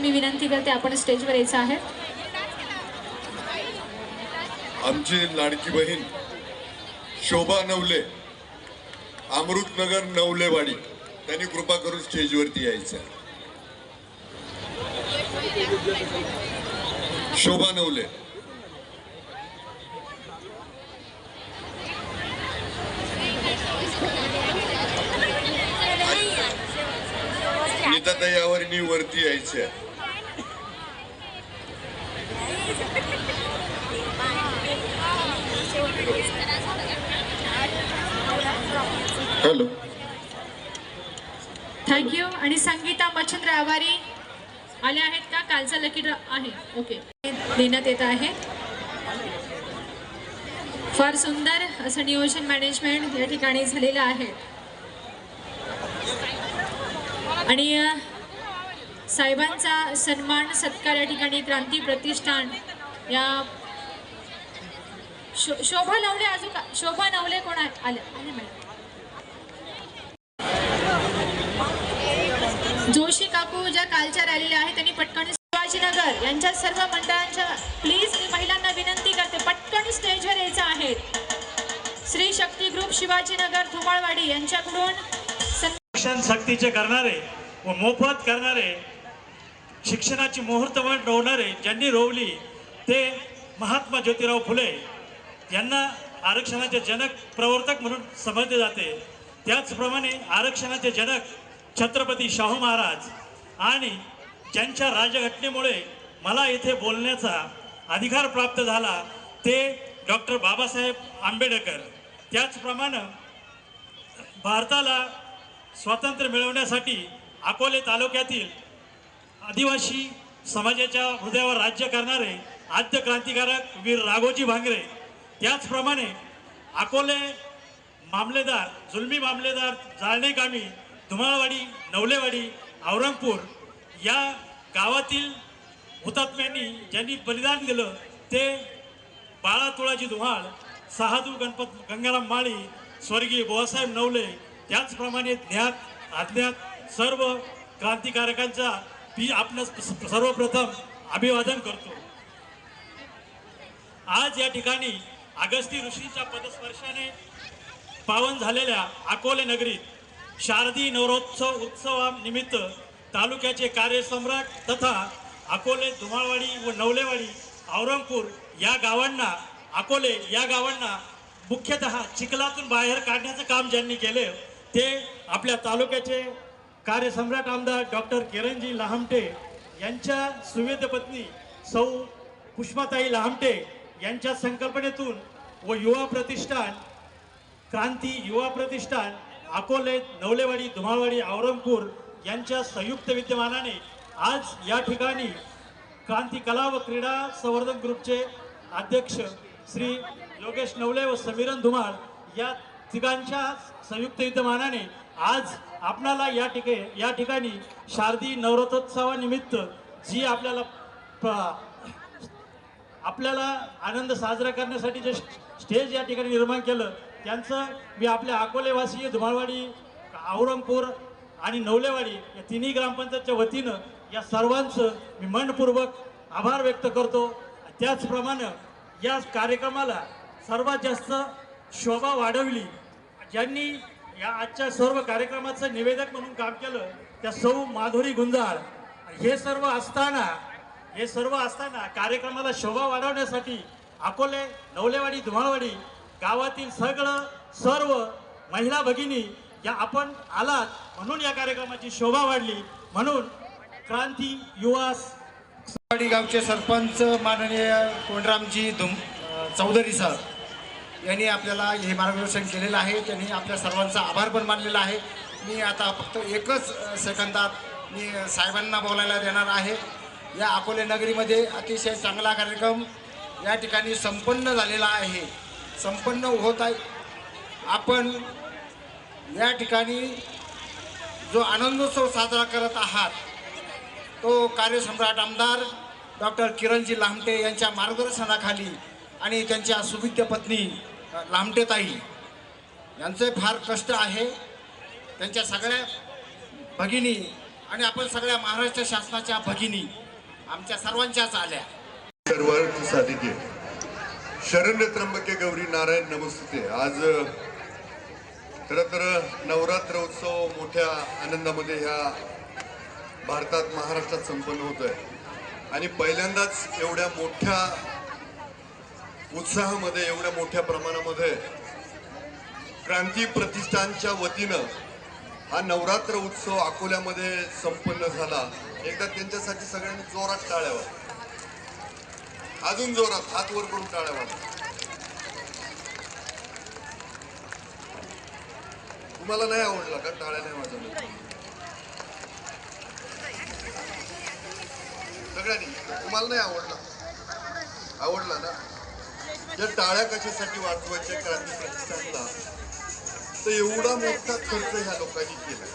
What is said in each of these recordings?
मी विनंती करते आपण स्टेजवर यायचं आहे. आमची लाडकी बहीण शोभा नवले अमृतनगर नवलेवाडी त्यांनी कृपा करून स्टेजवरती यायचं शोभा नवले. नीताताई आवरणी वरती यायचं हॅलो. थँक्यू आणि संगीता मच्छिंद्र आवारी आल्या आहेत का? कालचा लकी ड्रॉ आहे. ओके देण्यात येत आहे. फार सुंदर असं नियोजन मॅनेजमेंट या ठिकाणी झालेलं आहे. आणि साहेबांचा सन्मान सत्कार या ठिकाणी क्रांती प्रतिष्ठान या शो शोभा नवले अजून का- शोभा नवले कोण आले? आले मॅडम. जोशी काकू ज्या कालच्या रॅलीला आहे त्यांनी पटकन शिवाजीनगर यांच्या सर्व मंडळांच्या प्लीज मी महिलांना विनंती करते पटकन स्टेजवर यायचं आहे. श्री शक्ती ग्रुप शिवाजीनगर धुमाळवाडी यांच्याकडून शिक्षण सक्तीचे करणारे व मोफत करणारे शिक्षणाची मुहूर्तवड रोवणारे ज्यांनी रोवली ते महात्मा ज्योतिराव फुले. यांना आरक्षणाचे जनक प्रवर्तक म्हणून समजले जाते. त्याचप्रमाणे आरक्षणाचे जनक छत्रपती शाहू महाराज आणि ज्यांच्या राजघटनेमुळे मला इथे बोलण्याचा अधिकार प्राप्त झाला ते डॉक्टर बाबासाहेब आंबेडकर. त्याचप्रमाणे भारताला स्वातंत्र्य मिळवण्यासाठी अकोले तालुक्यातील आदिवासी समाजाच्या हृदयावर राज्य करणारे आद्य क्रांतिकारक वीर राघोजी भांगरे त्याचप्रमाणे अकोले मामलेदार जुलमी मामलेदार जाळणेकामी धुमाळवाडी नवलेवाडी औरंगपूर या गावातील हुतात्म्यांनी ज्यांनी बलिदान दिलं ते बाळा तुळाजी धुमाळ सहादू गणपत गंगाराम माळी स्वर्गीय बुवासाहेब नवले त्याचप्रमाणे ज्ञात अज्ञात सर्व क्रांतिकारकांचा ती आपलं सर्वप्रथम अभिवादन करतो. आज या ठिकाणी अगस्ती ऋषीच्या पदस्पर्शाने पावन झालेल्या अकोले नगरीत शारदी नवरोत्सव उत्सवानिमित्त तालुक्याचे कार्यसम्राट तथा अकोले धुमाळवाडी व नवलेवाडी औरंगपूर या गावांना अकोले या गावांना मुख्यतः चिखलातून बाहेर काढण्याचं काम ज्यांनी केले ते आपल्या तालुक्याचे कार्यसम्राट आमदार डॉक्टर किरणजी लहामटे यांच्या सुवेद पत्नी सौ पुष्माताई लहामटे यांच्या संकल्पनेतून व युवा प्रतिष्ठान क्रांती युवा प्रतिष्ठान अकोले नवलेवाडी धुमाळवाडी औरंगपूर यांच्या संयुक्त विद्यमानाने आज या ठिकाणी क्रांती कला व क्रीडा संवर्धन ग्रुपचे अध्यक्ष श्री योगेश नवले व समीरन धुमाळ या तिघांच्या संयुक्त विद्यमानाने आज आपणाला या ठिके या ठिकाणी शारदी नवरात्रोत्सवानिमित्त जी आपल्याला आपल्याला आनंद साजरा करण्यासाठी जे स्टेज या ठिकाणी निर्माण केलं त्यांचं मी आपल्या अकोलेवासी धुमाळवाडी औरंगपूर आणि नवलेवाडी या तिन्ही ग्रामपंचायतच्या वतीनं या सर्वांचं मी मनपूर्वक आभार व्यक्त करतो. त्याचप्रमाणे या कार्यक्रमाला सर्वात जास्त शोभा वाढवली. ज्यांनी या आजच्या सर्व कार्यक्रमाचं निवेदक म्हणून काम केलं त्या सौ माधुरी गुंजाळ. हे सर्व असताना हे सर्व असताना कार्यक्रमाला शोभा वाढवण्यासाठी अकोले नवलेवाडी धुमाळवाडी गावातील सगळं सर्व महिला भगिनी या आपण आलात म्हणून या कार्यक्रमाची शोभा वाढली. म्हणून क्रांती युवा गावचे सरपंच माननीय कोंडरामजी धुम चौधरी सर. यांनी आपल्याला हे मार्गदर्शन केलेलं आहे. त्यांनी आपल्या सर्वांचा आभार पण मानलेला आहे. मी आता फक्त एकच सेकंदात मी साहेबांना बोलायला देणार आहे. या अकोले नगरीमध्ये अतिशय चांगला कार्यक्रम या ठिकाणी संपन्न झालेला आहे. संपन्न होत आहे. आपण या ठिकाणी जो आनंदोत्सव साजरा करत आहात तो कार्यसम्राट आमदार डॉक्टर किरणजी लामटे यांच्या मार्गदर्शनाखाली आणि त्यांच्या सुविद्य पत्नी लामटेताई यांचे फार कष्ट आहे. त्यांच्या सगळ्या भगिनी आणि आपण सगळ्या महाराष्ट्र शासनाच्या भगिनी आमच्या सर्वांच्याच आल्या. सर्वार्थ साधिके शरण्य त्र्यंबके गौरी नारायण नमस्ते. आज खरं तर नवरात्र उत्सव मोठ्या आनंदामध्ये ह्या भारतात महाराष्ट्रात संपन्न होत आहे आणि पहिल्यांदाच एवढ्या मोठ्या उत्साहामध्ये एवढ्या मोठ्या प्रमाणामध्ये क्रांती प्रतिष्ठानच्या वतीनं हा नवरात्र उत्सव अकोल्यामध्ये संपन्न झाला. एकदा त्यांच्यासाठी सगळ्यांनी जोरात टाळ्यावर. अजून जोरात हात वर करून टाळ्यावर. तुम्हाला नाही आवडला का? टाळ्या नाही माझ्या सगळ्यांनी तुम्हाला नाही आवडला? आवडला ना? या टाळ्या कशासाठी वाजवायच्या क्रांती प्रतिष्ठानला तर एवढा मोठा खर्च ह्या लोकांनी केला.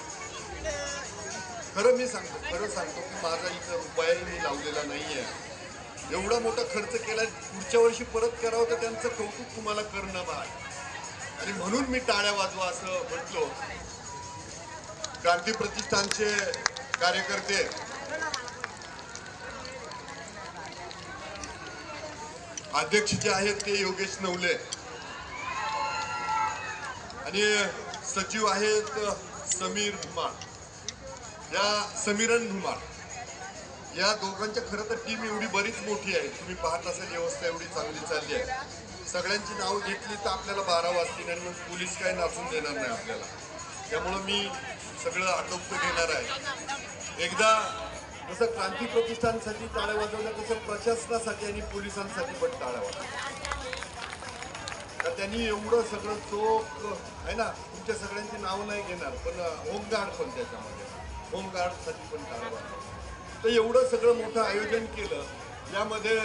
खरं मी सांगतो खरं सांगतो की माझा इथं रुपयाही मी लावलेला नाहीये. एवढा मोठा खर्च केला पुढच्या वर्षी परत करावं तर त्यांचं कौतुक तुम्हाला करणं भाग आणि म्हणून मी टाळ्या वाजवा असं म्हटलो. क्रांती प्रतिष्ठानचे कार्यकर्ते अध्यक्ष जे आहेत ते योगेश नवले. आणि सचिव आहेत समीर धुमाळ. या समीरन धुमाळ. या दोघांच्या खरं तर टीम एवढी बरीच मोठी आहे. तुम्ही पाहत असाल व्यवस्था एवढी चांगली चालली आहे. सगळ्यांची नावं घेतली तर आपल्याला बारा वाजतील आणि मग पोलीस काय नाचून देणार नाही आपल्याला. त्यामुळं मी सगळं आटोपत घेणार आहे. एकदा जसं क्रांती प्रतिष्ठानसाठी टाळ्या वाजवल्या तसं प्रशासनासाठी आणि पोलिसांसाठी पण टाळ्या वाजवल्या तर त्यांनी एवढं सगळं चोख आहे ना तुमच्या सगळ्यांची नावं नाही घेणार पण होमगार्ड पण त्याच्यामध्ये. होमगार्डसाठी पण कारवाई तर एवढं सगळं मोठं आयोजन केलं यामध्ये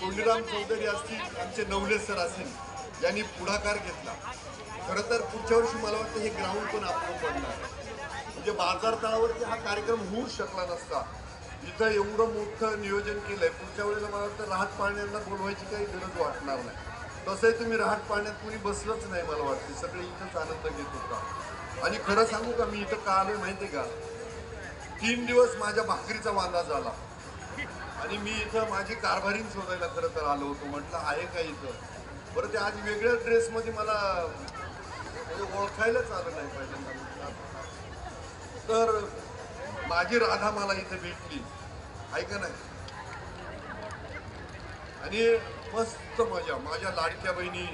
कोंडीराम चौधरी असतील आमचे नवले सर असतील यांनी पुढाकार घेतला. खरं तर पुढच्या वर्षी मला वाटतं हे ग्राउंड पण आपलं पडणार म्हणजे बाजारतळावरती हा कार्यक्रम होऊ शकला नसता. इथं एवढं मोठं नियोजन केलंय. पुढच्या वेळेला मला वाटतं राहत पाळण्यांना बोलवायची काही गरज वाटणार नाही. तसंही तुम्ही राहत पाळण्यात कुणी बसलंच नाही मला वाटते. सगळे इथंच आनंद घेत होता. आणि खरं सांगू का मी इथं का आलो माहिती का? तीन दिवस माझ्या भाकरीचा वांदा झाला. आणि मी इथं माझी कारभारीन शोधायला खरं तर आलो होतो. म्हटलं आहे का इथं? बरं ते आज वेगळ्या ड्रेसमध्ये मला म्हणजे ओळखायलाच आलं नाही पाहिजे. तर माझी राधा मला इथे भेटली. ऐका नाही आणि मस्त मजा. माझ्या लाडक्या बहिणी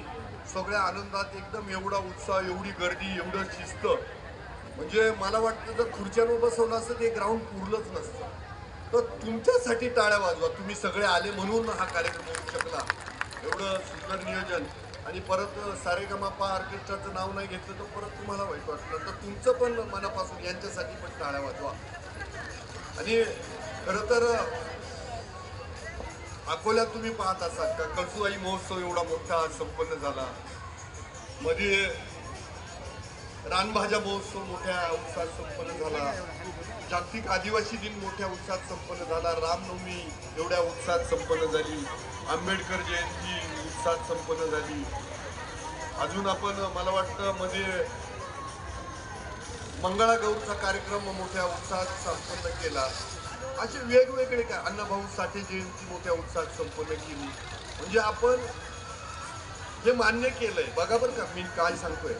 सगळ्या आनंदात एकदम एवढा उत्साह एवढी गर्दी एवढं शिस्त. म्हणजे मला वाटतं जर खुर्च्यांवर बसवलं असतं ते ग्राउंड पुरलंच नसतं. तर तुमच्यासाठी टाळ्या वाजवा. तुम्ही सगळे आले म्हणून हा कार्यक्रम होऊ शकला. एवढं सुंदर नियोजन. आणि परत सारेगमापा ऑर्केस्ट्राचं नाव नाही घेतलं तर परत तुम्हाला वाईट वाटलं. तर तुमचं पण मनापासून यांच्यासाठी पण टाळ्या वाजवा. आणि खरं तर अकोल्यात तुम्ही पाहत असाल का कळसुबाई महोत्सव एवढा मोठा संपन्न झाला. मध्ये रानभाज्या महोत्सव मोठ्या उत्साहात संपन्न झाला. जागतिक आदिवासी दिन मोठ्या उत्साहात संपन्न झाला. रामनवमी एवढ्या उत्साहात संपन्न झाली. आंबेडकर जयंती उत्साहात संपन्न झाली. अजून आपण मला वाटतं म्हणजे मध्ये मंगळागौरचा कार्यक्रम मोठ्या उत्साहात संपन्न केला. असे वेगवेगळे काय अण्णाभाऊ साठे जयंती मोठ्या उत्साहात संपन्न केली. म्हणजे आपण हे मान्य केलंय. बघा बरं का मी काय सांगतोय.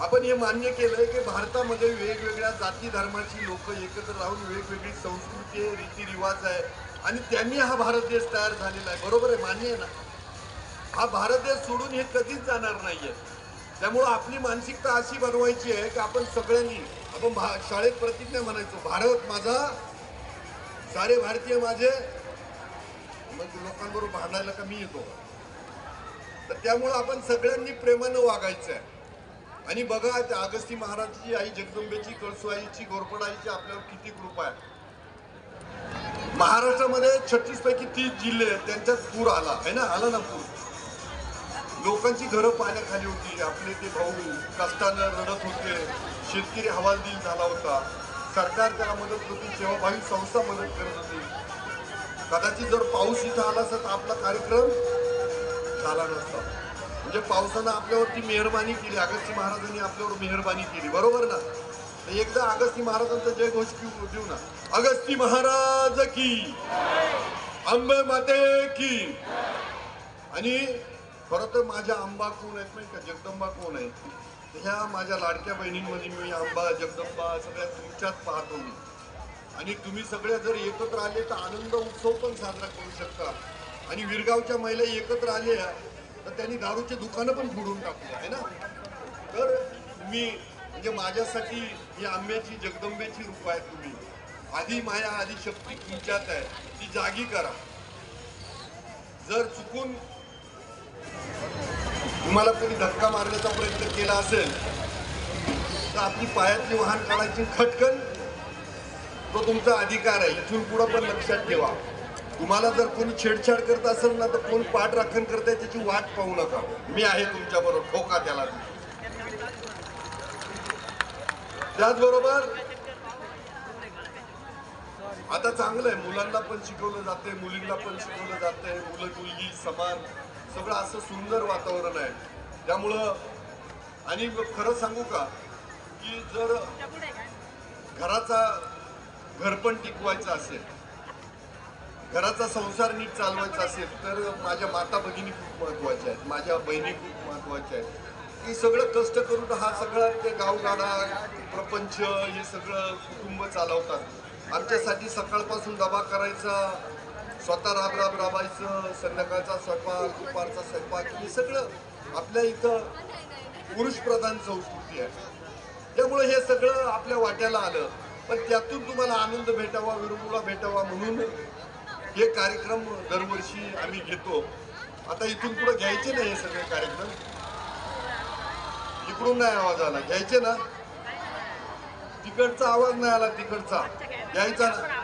आपण हे मान्य केलंय की भारतामध्ये वेगवेगळ्या जाती धर्माची लोक एकत्र राहून वेगवेगळी संस्कृती आहे रीतिरिवाज आहे. आणि त्यांनी हा भारत देश तयार झालेला आहे. बरोबर आहे मान्य आहे ना? हा भारत देश सोडून हे कधीच जाणार नाहीये. त्यामुळं आपली मानसिकता अशी बनवायची आहे की आपण सगळ्यांनी आपण शाळेत प्रतिज्ञा म्हणायचो भारत माझा सारे भारतीय माझे. मग लोकांबरोबर भांडायला का मी येतो? तर त्यामुळं आपण सगळ्यांनी प्रेमानं वागायचं आहे. आणि बघा त्या अगस्ती महाराजची आई जगदंबेची कळसुआईची गोरपडाईची आपल्यावर किती कृपा आहे. महाराष्ट्रामध्ये छत्तीस पैकी तीस जिल्हे आहेत त्यांच्यात पूर आला. आहे ना? आला ना पूर. लोकांची घरं पाण्याखाली होती. आपले ते भाऊ कष्टानं रडत होते. शेतकरी हवालदिल झाला होता. सरकार त्याला मदत होती. सेवाभावी संस्था मदत करत होती. कदाचित जर पाऊस इथं आला असता तर आपला कार्यक्रम झाला नसता. म्हणजे पावसानं आपल्यावरती मेहरबानी केली. अगस्ती महाराजांनी आपल्यावर मेहरबानी केली. बरोबर ना? तर एकदा अगस्ती महाराजांचा जय घोष देऊ ना? अगस्ती महाराज की अंबे माते की. आणि खरं तर माझ्या आंबा कोण आहेत नाही का? जगदंबा कोण आहेत? ह्या माझ्या लाडक्या बहिणींमध्ये मी आंबा जगदंबा सगळ्या तुमच्यात पाहतो मी. आणि तुम्ही सगळ्या जर एकत्र आले तर आनंद उत्सव पण साजरा करू शकता. आणि विरगावच्या महिला एकत्र आल्या तर त्यांनी दारूचे दुकानं पण फोडून टाकली आहे ना? तर तुम्ही म्हणजे माझ्यासाठी ही आंब्याची जगदंबेची रूप आहे तुम्ही. आधी माया आधी शक्ती तुमच्यात आहे. ती जागी करा. जर चुकून तुम्हाला कोणी धक्का मारण्याचा प्रयत्न केला असेल तर आपली पायातली वाहन काढायची खटकन तो तुमचा अधिकार आहे. इथून पुढं पण लक्षात ठेवा. तुम्हाला जर कोणी छेडछाड करत असेल ना तर कोण पाठ राखण करताय त्याची वाट पाहू नका. मी आहे तुमच्या बरोबर. ठोका त्याला त्याचबरोबर आता चांगलं आहे मुलांना पण शिकवलं जाते मुलींना पण शिकवलं जाते मुलं मुलगी समान सगळं असं सुंदर वातावरण आहे. त्यामुळं आणि खरं सांगू का की जर घराचा घरपण टिकवायचं असेल घराचा संसार नीट चालवायचा असेल तर माझ्या माता भगिनी खूप महत्त्वाच्या आहेत माझ्या बहिणी खूप महत्त्वाच्या आहेत. की सगळं कष्ट करून हा सगळा ते गावगाडा प्रपंच हे सगळं कुटुंब चालवतात. आमच्यासाठी सकाळपासून दबा करायचा स्वतः राब राब राबायचं संध्याकाळचा स्वयंपाक दुपारचा स्वयंपाक हे सगळं आपल्या इथं पुरुष प्रधान संस्कृती आहे. त्यामुळे हे सगळं आपल्या वाट्याला आलं. पण त्यातून तुम्हाला आनंद भेटावा विरंगुळा भेटावा म्हणून हे कार्यक्रम दरवर्षी आम्ही घेतो. आता इथून पुढे घ्यायचे ना हे सगळे कार्यक्रम. इकडून नाही आवाज आला. घ्यायचे ना? तिकडचा आवाज नाही आला तिकडचा. घ्यायचा ना?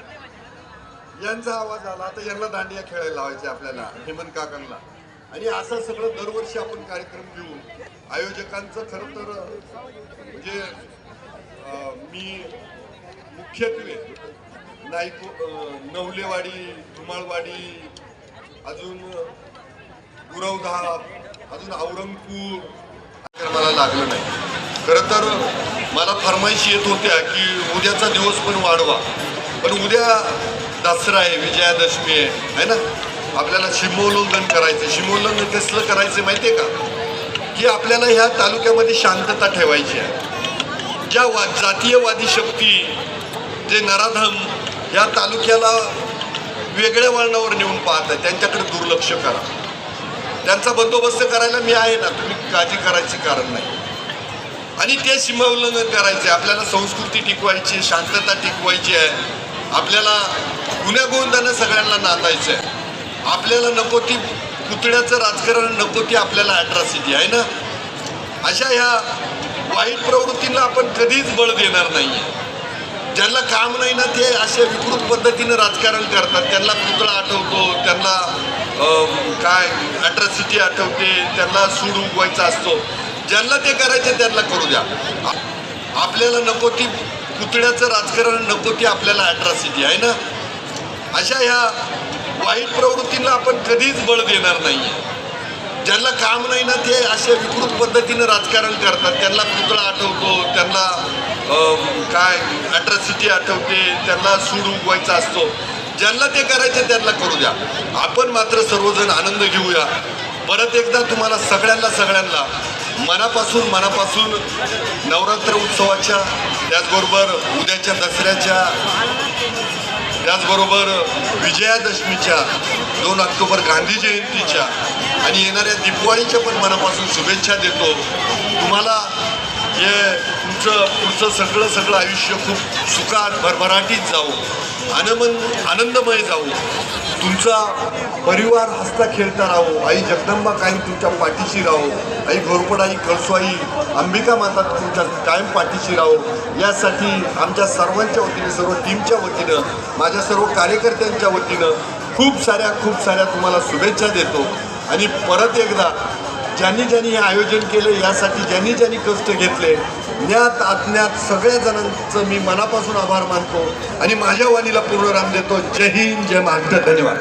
यांचा आवाज आला तर यांना दांडिया खेळायला लावायचे आपल्याला हेमंत काकांना. आणि असं सगळं दरवर्षी आपण कार्यक्रम घेऊन आयोजकांचं खरं तर म्हणजे मी मुख्यत्वे नाईक नवलेवाडी धुमाळवाडी अजून गुरवधाप अजून औरंगपूर कार्यक्रमाला लागलं नाही. खरं तर मला फरमाईशी येत होत्या की उद्याचा दिवस पण वाढवा. पण उद्या दसरा आहे विजयादशमी आहे है ना? आपल्याला शिमोल्लंघन करायचं शिमोल्लंघन कसलं करायचं माहिती आहे का? की आपल्याला ह्या तालुक्यामध्ये शांतता ठेवायची आहे. ज्या वा जातीयवादी शक्ती जे नराधम या तालुक्याला वेगळ्या वळणावर नेऊन पाहत आहे त्यांच्याकडे दुर्लक्ष करा. त्यांचा बंदोबस्त करायला मी आहे ना. तुम्ही काळजी करायची कारण नाही. आणि ते सीमा उल्लंघन करायचे आपल्याला संस्कृती टिकवायची शांतता टिकवायची आहे. आपल्याला गुन्ह्या गोविंदानं सगळ्यांना नांदायचं आहे. आपल्याला नको ती पुतळ्याचं राजकारण नको ती आपल्याला अट्रॉसिटी आहे ना? अशा ह्या वाईट प्रवृत्तींना आपण कधीच बळ देणार नाही आहे ज्यांना काम नाही ना ते अशा विकृत पद्धतीनं राजकारण करतात. त्यांना पुतळा आठवतो त्यांना काय अट्रॉसिटी आठवते त्यांना सूड उगवायचा असतो. ज्यांना ते करायचे त्यांना करू द्या. आपल्याला नको ती पुतळ्याचं राजकारण नको ती आपल्याला अॅट्रॉसिटी आहे ना? अशा ह्या वाईट प्रवृत्तींना आपण कधीच बळ देणार नाही ज्यांना काम नाही ना ते अशा विकृत पद्धतीनं राजकारण करतात. त्यांना पुतळा आठवतो त्यांना काय अॅट्रॉसिटी आठवते त्यांना सूड उगवायचा असतो. ज्यांना ते करायचे त्यांना करू द्या. आपण मात्र सर्वजण आनंद घेऊया. परत एकदा तुम्हाला सगळ्यांना सगळ्यांना मनापासून मनापासून नवरात्र उत्सवाच्या त्याचबरोबर उद्याच्या दसऱ्याच्या त्याचबरोबर विजयादशमीच्या दोन ऑक्टोबर गांधी जयंतीच्या आणि येणाऱ्या दिपवाळीच्या पण मनापासून शुभेच्छा देतो. तुम्हाला हे तुमचं पुढचं सगळं सगळं आयुष्य खूप सुखात भरभराटीत जाऊ. आनंद आनंदमय जाऊ. तुमचा परिवार हसता खेळता राहो. आई जगदंबा कायम तुमच्या पाठीशी राहो. आई घोरपडाई कळसुआई अंबिका माता तुमच्या कायम पाठीशी राहो. यासाठी आमच्या सर्वांच्या वतीने सर्व टीमच्या वतीनं माझ्या सर्व कार्यकर्त्यांच्या वतीनं खूप साऱ्या खूप साऱ्या तुम्हाला शुभेच्छा देतो. आणि परत एकदा ज्यांनी ज्यांनी हे आयोजन केले यासाठी ज्यांनी ज्यांनी कष्ट घेतले ज्ञात अज्ञात सगळ्या जणांचं मी मनापासून आभार मानतो आणि माझ्या वाणीला पूर्ण राम देतो. जय हिंद जय महाराष्ट्र. धन्यवाद.